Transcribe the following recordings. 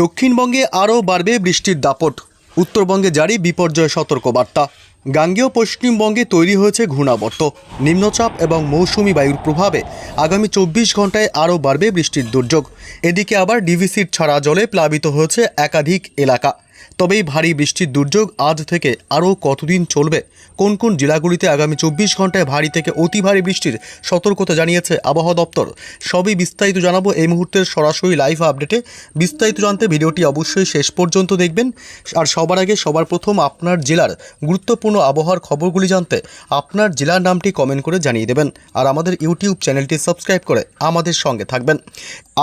দক্ষিণবঙ্গে আরও বাড়বে বৃষ্টির দাপট। উত্তরবঙ্গে জারি বিপর্যয় সতর্কবার্তা। গাঙ্গেয় পশ্চিমবঙ্গে তৈরি হয়েছে ঘূর্ণাবর্ত। নিম্নচাপ এবং মৌসুমি বায়ুর প্রভাবে আগামী চব্বিশ ঘন্টায় আরও বাড়বে বৃষ্টির দুর্যোগ। এদিকে আবার ডিভিসির ছাড়া জলে প্লাবিত হয়েছে একাধিক এলাকা। তবে এই ভারী বৃষ্টির দুর্যোগ আজ থেকে আরও কতদিন চলবে? কোন কোন জেলাগুলিতে আগামী চব্বিশ ঘন্টায় ভারী থেকে অতি ভারী বৃষ্টির সতর্কতা জানিয়েছে আবহাওয়া দপ্তর? সবই বিস্তারিত জানাব এই মুহূর্তের সরাসরি লাইভ আপডেটে। বিস্তারিত জানতে ভিডিওটি অবশ্যই শেষ পর্যন্ত দেখবেন। আর সবার আগে সবার প্রথম আপনার জেলার গুরুত্বপূর্ণ আবহাওয়ার খবরগুলি জানতে আপনার জেলার নামটি কমেন্ট করে জানিয়ে দেবেন। আর আমাদের ইউটিউব চ্যানেলটি সাবস্ক্রাইব করে আমাদের সঙ্গে থাকবেন।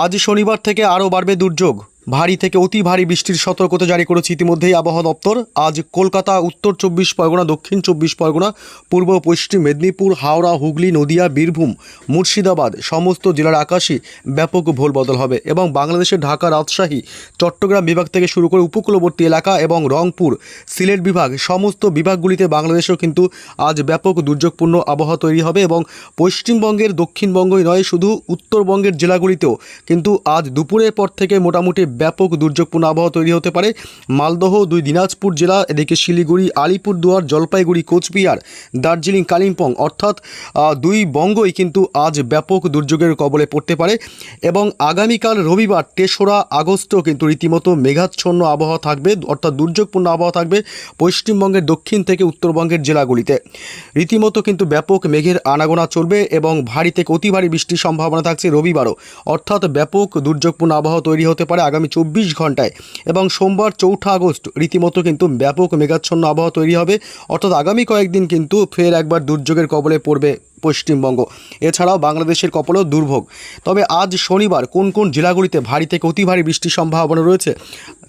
আজ শনিবার থেকে আরও বাড়বে দুর্যোগ। ভারী থেকে অতি ভারী বৃষ্টির সতর্কতা জারি করেছে ইতিমধ্যেই আবহাওয়া দপ্তর। আজ কলকাতা, উত্তর চব্বিশ পরগনা, দক্ষিণ চব্বিশ পরগনা, পূর্ব পশ্চিম মেদিনীপুর, হাওড়া, হুগলি, নদিয়া, বীরভূম, মুর্শিদাবাদ সমস্ত জেলার আকাশই ব্যাপক ভোল বদল হবে এবং বাংলাদেশের ঢাকা, রাজশাহী, চট্টগ্রাম বিভাগ থেকে শুরু করে উপকূলবর্তী এলাকা এবং রংপুর, সিলেট বিভাগ সমস্ত বিভাগগুলিতে বাংলাদেশেও কিন্তু আজ ব্যাপক দুর্যোগপূর্ণ আবহাওয়া তৈরি হবে এবং পশ্চিমবঙ্গের দক্ষিণবঙ্গই নয়, শুধু উত্তরবঙ্গের জেলাগুলিতেও কিন্তু আজ দুপুরের পর থেকে মোটামুটি ব্যাপক দুর্যোগপূর্ণ আবহাওয়া তৈরি হতে পারে। মালদহ, দুই দিনাজপুর জেলা, এদিকে শিলিগুড়ি, আলিপুরদুয়ার, জলপাইগুড়ি, কোচবিহার, দার্জিলিং, কালিম্পং। অর্থাৎ দুই বঙ্গই কিন্তু আজ ব্যাপক দুর্যোগের কবলে পড়তে পারে এবং আগামীকাল রবিবার তেসরা আগস্টও কিন্তু রীতিমতো মেঘাচ্ছন্ন আবহাওয়া থাকবে। অর্থাৎ দুর্যোগপূর্ণ আবহাওয়া থাকবে পশ্চিমবঙ্গের দক্ষিণ থেকে উত্তরবঙ্গের জেলাগুলিতে। রীতিমতো কিন্তু ব্যাপক মেঘের আনাগোনা চলবে এবং ভারী থেকে অতি ভারী বৃষ্টির সম্ভাবনা থাকছে রবিবারও। অর্থাৎ ব্যাপক দুর্যোগপূর্ণ আবহাওয়া তৈরি হতে পারে আগামী চব্বিশ ঘন্টায় এবং সোমবার চৌঠা আগস্ট রীতিমতো কিন্তু ব্যাপক মেঘাচ্ছন্ন আবহাওয়া তৈরি হবে। অর্থাৎ আগামী কয়েকদিন কিন্তু ফের একবার দুর্যোগের কবলে পড়বে পশ্চিমবঙ্গ। এছাড়াও বাংলাদেশের কপালেও দুর্ভোগ। তবে আজ শনিবার কোন কোন জেলাগুলিতে ভারী থেকে অতি ভারী বৃষ্টির সম্ভাবনা রয়েছে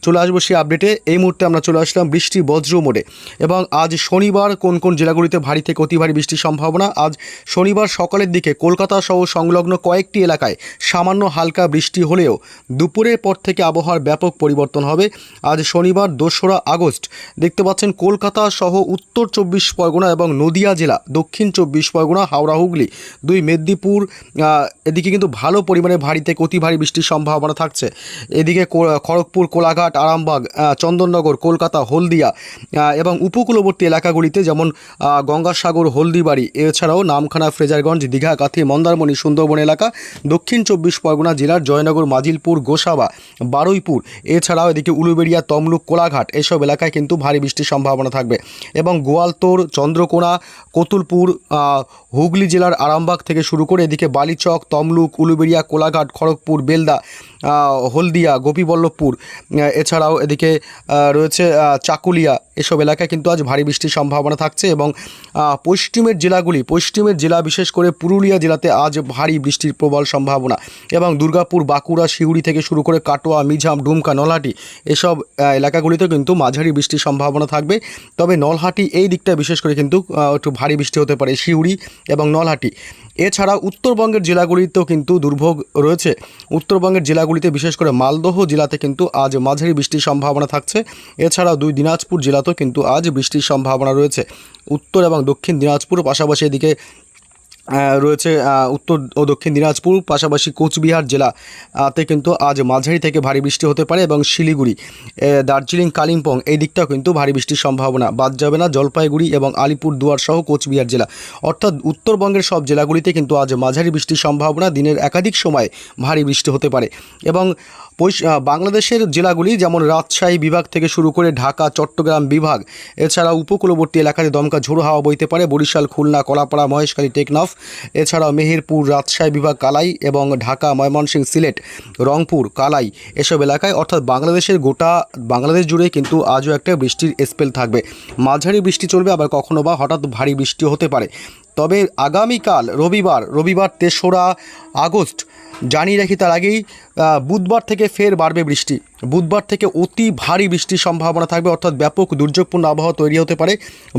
চলে আসব সেই আপডেটে এই মুহূর্তে আমরা চলে আসলাম বৃষ্টি বজ্র মোড়ে। এবং আজ শনিবার কোন কোন জেলাগুলিতে ভারী থেকে অতি ভারী বৃষ্টির সম্ভাবনা? আজ শনিবার সকালের দিকে কলকাতা সহ সংলগ্ন কয়েকটি এলাকায় সামান্য হালকা বৃষ্টি হলেও দুপুরের পর থেকে আবহাওয়ার ব্যাপক পরিবর্তন হবে। আজ শনিবার, দোসরা আগস্ট, দেখতে পাচ্ছেন কলকাতা সহ উত্তর চব্বিশ পরগনা এবং নদিয়া জেলা, দক্ষিণ চব্বিশ পরগনা, হাওড়া, হুগলি, দুই মেদিনীপুর এদিকে কিন্তু ভালো পরিমাণে ভারী থেকে অতি ভারী বৃষ্টির সম্ভাবনা থাকছে। এদিকে খড়গপুর, কোলাঘাট আরামবাগ চন্দননগর, কলকাতা, হলদিয়া এবং উপকূলবর্তী এলাকাগুলিতে যেমন গঙ্গাসাগর, হলদিবাড়ি, এছাড়াও নামখানা, ফ্রেজারগঞ্জ, দীঘা, কাথি, মন্দারমণি, সুন্দরবন এলাকা, দক্ষিণ চব্বিশ পরগনা জেলার জয়নগর, মাজিলপুর, গোসাবা, বারুইপুর, এছাড়াও এদিকে উলুবেড়িয়া, তমলুক, কোলাঘাট এসব এলাকায় কিন্তু ভারী বৃষ্টির সম্ভাবনা থাকবে এবং গোয়ালতোর, চন্দ্রকোনা, কতুলপুর হুগলি জেলার আরামবাগ থেকে শুরু করে এদিকে বালিচক, তমলুক, উলুবেড়িয়া, কোলাঘাট, খড়গপুর, বেলদা হলদিয়া গোপীবল্লভপুর এছাড়াও এদিকে রয়েছে চাকুলিয়া। এসব এলাকায় কিন্তু আজ ভারী বৃষ্টির সম্ভাবনা থাকছে এবং পশ্চিমের জেলাগুলি পশ্চিমের জেলা বিশেষ করে পুরুলিয়া জেলাতে আজ ভারী বৃষ্টির প্রবল সম্ভাবনা এবং দুর্গাপুর বাঁকুড়া সিউড়ি থেকে শুরু করে কাটোয়া মিঝাম ডুমকা নলহাটি এসব আহ, এলাকাগুলিতেও কিন্তু মাঝারি বৃষ্টির সম্ভাবনা থাকবে। তবে নলহাটি এই দিকটা বিশেষ করে কিন্তু একটু ভারী বৃষ্টি হতে পারে শিউড়ি এবং নলহাটি। এছাড়া উত্তরবঙ্গের জেলাগুলিতেও কিন্তু দুর্ভোগ রয়েছে। উত্তরবঙ্গের জেলাগুলিতে বিশেষ করে মালদহ জেলাতে কিন্তু আজ মাঝারি বৃষ্টির সম্ভাবনা থাকছে। এছাড়া দুই দিনাজপুর জেলাতেও কিন্তু আজ বৃষ্টির সম্ভাবনা রয়েছে। উত্তর এবং দক্ষিণ দিনাজপুর পাশাপাশি এদিকে রয়েছে উত্তর ও দক্ষিণ দিনাজপুর পাশাপাশি কোচবিহার জেলা আহ, তে কিন্তু আজ মাঝারি থেকে ভারী বৃষ্টি হতে পারে এবং শিলিগুড়ি দার্জিলিং কালিম্পং এই দিকটাও কিন্তু ভারী বৃষ্টির সম্ভাবনা। বাদ যাবে না জলপাইগুড়ি এবং আলিপুর দুয়ার সহ কোচবিহার জেলা। অর্থাৎ উত্তরবঙ্গের সব জেলাগুলিতে কিন্তু আজ মাঝারি বৃষ্টির সম্ভাবনা। দিনের একাধিক সময় ভারী বৃষ্টি হতে পারে এবং বাংলাদেশের জেলাগুলি যেমন রাজশাহী বিভাগ থেকে শুরু করে ঢাকা, চট্টগ্রাম বিভাগ এছাড়া উপকূলবর্তী এলাকাতে দমকা ঝোড়ো হাওয়া বইতে পারে, বরিশাল, খুলনা, কলাপাড়া, মহেশখালী, টেকনাফ, এছাড়াও মেহেরপুর, রাজশাহী বিভাগ, কালাই এবং ঢাকা, ময়মনসিংহ, সিলেট, রংপুর, কালাই এসব এলাকায়, অর্থাৎ বাংলাদেশের গোটা বাংলাদেশ জুড়ে কিন্তু আজও একটা বৃষ্টির স্পেল থাকবে। মাঝারি বৃষ্টি চলবে, আবার কখনো বা হঠাৎ ভারী বৃষ্টি হতে পারে। তবে আগামীকাল রবিবার রবিবার তেসরা আগস্ট জানিয়ে রাখি তার আগেই বুধবার থেকে ফের বাড়বে বৃষ্টি। বুধবার থেকে অতি ভারী বৃষ্টির সম্ভাবনা থাকবে, অর্থাৎ ব্যাপক দুর্যোগপূর্ণ আবহাওয়া তৈরি হতে পারে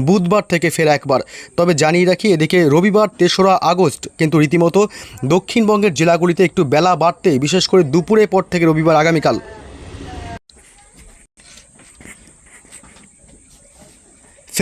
বুধবার থেকে ফের একবার। তবে জানিয়ে রাখি, এদিকে রবিবার তেসরা আগস্ট, কিন্তু রীতিমতো দক্ষিণবঙ্গের জেলাগুলিতে একটু বেলা বাড়তে বিশেষ করে দুপুরের পর থেকে রবিবার আগামীকাল।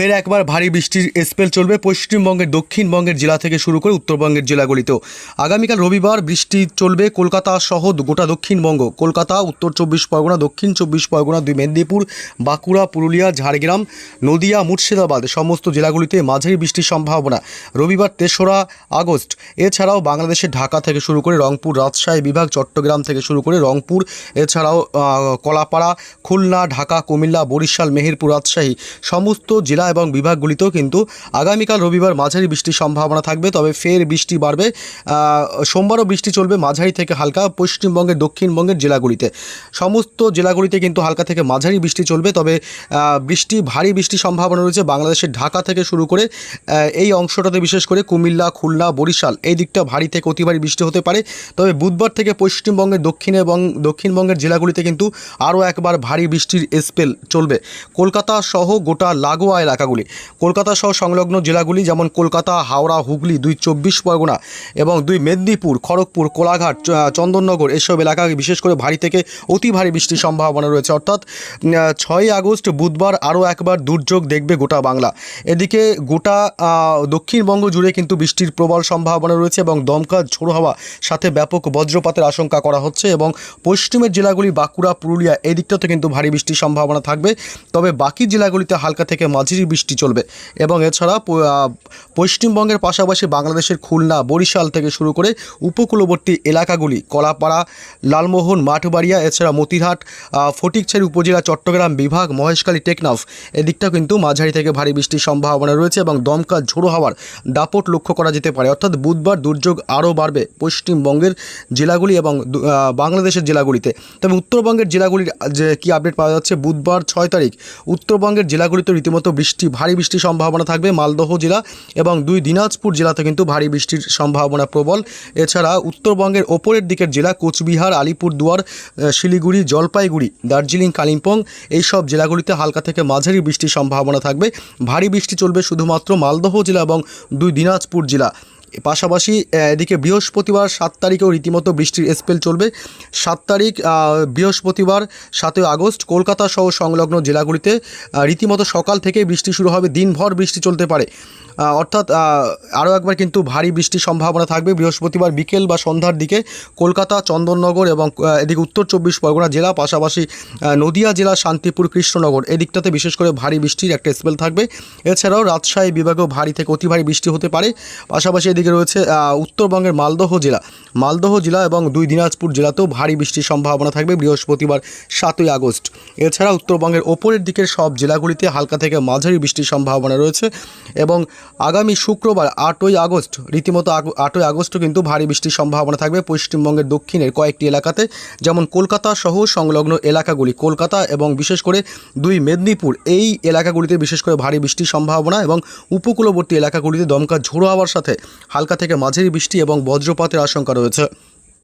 ফের একবার ভারী বৃষ্টির স্পেল চলবে পশ্চিমবঙ্গের, দক্ষিণবঙ্গের জেলা থেকে শুরু করে উত্তরবঙ্গের জেলাগুলিতেও। আগামীকাল রবিবার বৃষ্টি চলবে কলকাতা সহ গোটা দক্ষিণবঙ্গ। কলকাতা, উত্তর চব্বিশ পরগনা, দক্ষিণ চব্বিশ পরগনা, দুই মেদিনীপুর, বাঁকুড়া, পুরুলিয়া, ঝাড়গ্রাম, নদিয়া, মুর্শিদাবাদ সমস্ত জেলাগুলিতে মাঝারি বৃষ্টির সম্ভাবনা। রবিবার তেসরা আগস্ট। এছাড়াও বাংলাদেশের ঢাকা থেকে শুরু করে রংপুর, রাজশাহী বিভাগ, চট্টগ্রাম থেকে শুরু করে রংপুর, এছাড়াও কলাপাড়া, খুলনা, ঢাকা, কুমিল্লা, বরিশাল, মেহেরপুর, রাজশাহী সমস্ত জেলা এবং বিভাগগুলিতেও কিন্তু আগামীকাল রবিবার মাঝারি বৃষ্টির সম্ভাবনা থাকবে। তবে ফের বৃষ্টি বাড়বে। সোমবারও বৃষ্টি চলবে মাঝারি থেকে হালকা, পশ্চিমবঙ্গের, দক্ষিণবঙ্গের জেলাগুলিতে। সমস্ত জেলাগুলিতে কিন্তু হালকা থেকে মাঝারি বৃষ্টি চলবে। তবে বৃষ্টি, ভারী বৃষ্টির সম্ভাবনা রয়েছে বাংলাদেশের ঢাকা থেকে শুরু করে এই অংশটাতে বিশেষ করে কুমিল্লা, খুলনা, বরিশাল, এই দিকটা ভারী থেকে অতি ভারী বৃষ্টি হতে পারে। তবে বুধবার থেকে পশ্চিমবঙ্গের দক্ষিণে এবং দক্ষিণবঙ্গের জেলাগুলিতে কিন্তু আরও একবার ভারী বৃষ্টির স্পেল চলবে। কলকাতা সহ গোটা লাগোয়া এলাকাগুলি। কলকাতা সহ সংলগ্ন জেলাগুলি যেমন কলকাতা, হাওড়া, হুগলি দুই চব্বিশ পরগনা এবং দুই মেদিনীপুর, খড়গপুর, কোলাঘাট চন্দননগর এসব এলাকায় বিশেষ করে ভারী থেকে অতি ভারী বৃষ্টির সম্ভাবনা রয়েছে। অর্থাৎ ছয়ই আগস্ট বুধবার আরও একবার দুর্যোগ দেখবে গোটা বাংলা। এদিকে গোটা দক্ষিণবঙ্গ জুড়ে কিন্তু বৃষ্টির প্রবল সম্ভাবনা রয়েছে এবং দমকা ঝোড়ো হাওয়া সাথে ব্যাপক বজ্রপাতের আশঙ্কা করা হচ্ছে এবং পশ্চিমের জেলাগুলি বাঁকুড়া, পুরুলিয়া এই দিকটাতে কিন্তু ভারী বৃষ্টির সম্ভাবনা থাকবে। তবে বাকি জেলাগুলিতে হালকা থেকে মাঝারি বৃষ্টি চলবে। এবং এছাড়া পশ্চিমবঙ্গের পাশাপাশি বাংলাদেশের খুলনা, বরিশাল থেকে শুরু করে উপকূলবর্তী এলাকাগুলি, কলাপাড়া, লালমোহন, মাঠবাড়িয়া, এছাড়া মতিহাট ফটিকছড়ি উপজেলা, চট্টগ্রাম বিভাগ, মহেশখালী, টেকনাফ এদিকটা কিন্তু মাঝারি থেকে ভারী বৃষ্টির সম্ভাবনা রয়েছে এবং দমকা ঝোড়ো হাওয়ার দাপট লক্ষ্য করা যেতে পারে। অর্থাৎ বুধবার দুর্যোগ আরও বাড়বে পশ্চিমবঙ্গের জেলাগুলি এবং বাংলাদেশের জেলাগুলিতে। তবে উত্তরবঙ্গের জেলাগুলির যে কী আপডেট পাওয়া যাচ্ছে, বুধবার ছয় তারিখ, উত্তরবঙ্গের জেলাগুলিতে রীতিমতো বৃষ্টি ভারী বৃষ্টির সম্ভাবনা থাকবে মালদহ জেলা এবং দুই দিনাজপুর জেলাতে কিন্তু ভারী বৃষ্টির সম্ভাবনা প্রবল। এছাড়া উত্তরবঙ্গের ওপরের দিকের জেলা কোচবিহার, আলিপুরদুয়ার দুয়ার শিলিগুড়ি, জলপাইগুড়ি, দার্জিলিং, কালিম্পং এই সব জেলাগুলিতে হালকা থেকে মাঝারি বৃষ্টির সম্ভাবনা থাকবে। ভারী বৃষ্টি চলবে শুধুমাত্র মালদহ জেলা এবং দুই দিনাজপুর জেলা। পাশাপাশি এদিকে বৃহস্পতিবার সাত তারিখেও রীতিমতো বৃষ্টির স্পেল চলবে। সাত তারিখ বৃহস্পতিবার সাতই আগস্ট কলকাতা সহ সংলগ্ন জেলাগুলিতে রীতিমতো সকাল থেকেই বৃষ্টি শুরু হবে। দিনভর বৃষ্টি চলতে পারে। অর্থাৎ আরও একবার কিন্তু ভারী বৃষ্টির সম্ভাবনা থাকবে। বৃহস্পতিবার বিকেল বা সন্ধ্যার দিকে কলকাতা, চন্দননগর এবং এদিকে উত্তর চব্বিশ পরগনা জেলা, পাশাপাশি নদিয়া জেলা, শান্তিপুর, কৃষ্ণনগর, এদিকটাতে বিশেষ করে ভারী বৃষ্টির একটা স্পেল থাকবে। এছাড়াও রাজশাহী বিভাগেও ভারী থেকে অতি ভারী বৃষ্টি হতে পারে। পাশাপাশি এদিকে রয়েছে উত্তরবঙ্গের মালদহ জেলা। মালদহ জেলা এবং দুই দিনাজপুর জেলাতেও ভারী বৃষ্টির সম্ভাবনা থাকবে বৃহস্পতিবার সাতই আগস্ট। এছাড়া উত্তরবঙ্গের ওপরের দিকের সব জেলাগুলিতে হালকা থেকে মাঝারি বৃষ্টির সম্ভাবনা রয়েছে এবং আগামী শুক্রবার আটই আগস্ট, রীতিমতো আটই আগস্টও কিন্তু ভারী বৃষ্টির সম্ভাবনা থাকবে পশ্চিমবঙ্গের দক্ষিণের কয়েকটি এলাকাতে, যেমন কলকাতা সহ সংলগ্ন এলাকাগুলি। কলকাতা এবং বিশেষ করে দুই মেদিনীপুর, এই এলাকাগুলিতে বিশেষ করে ভারী বৃষ্টির সম্ভাবনা এবং উপকূলবর্তী এলাকাগুলিতে দমকা ঝোড়ো হওয়ার সাথে হালকা থেকে মাঝারি বৃষ্টি এবং বজ্রপাতের আশঙ্কা রয়েছে।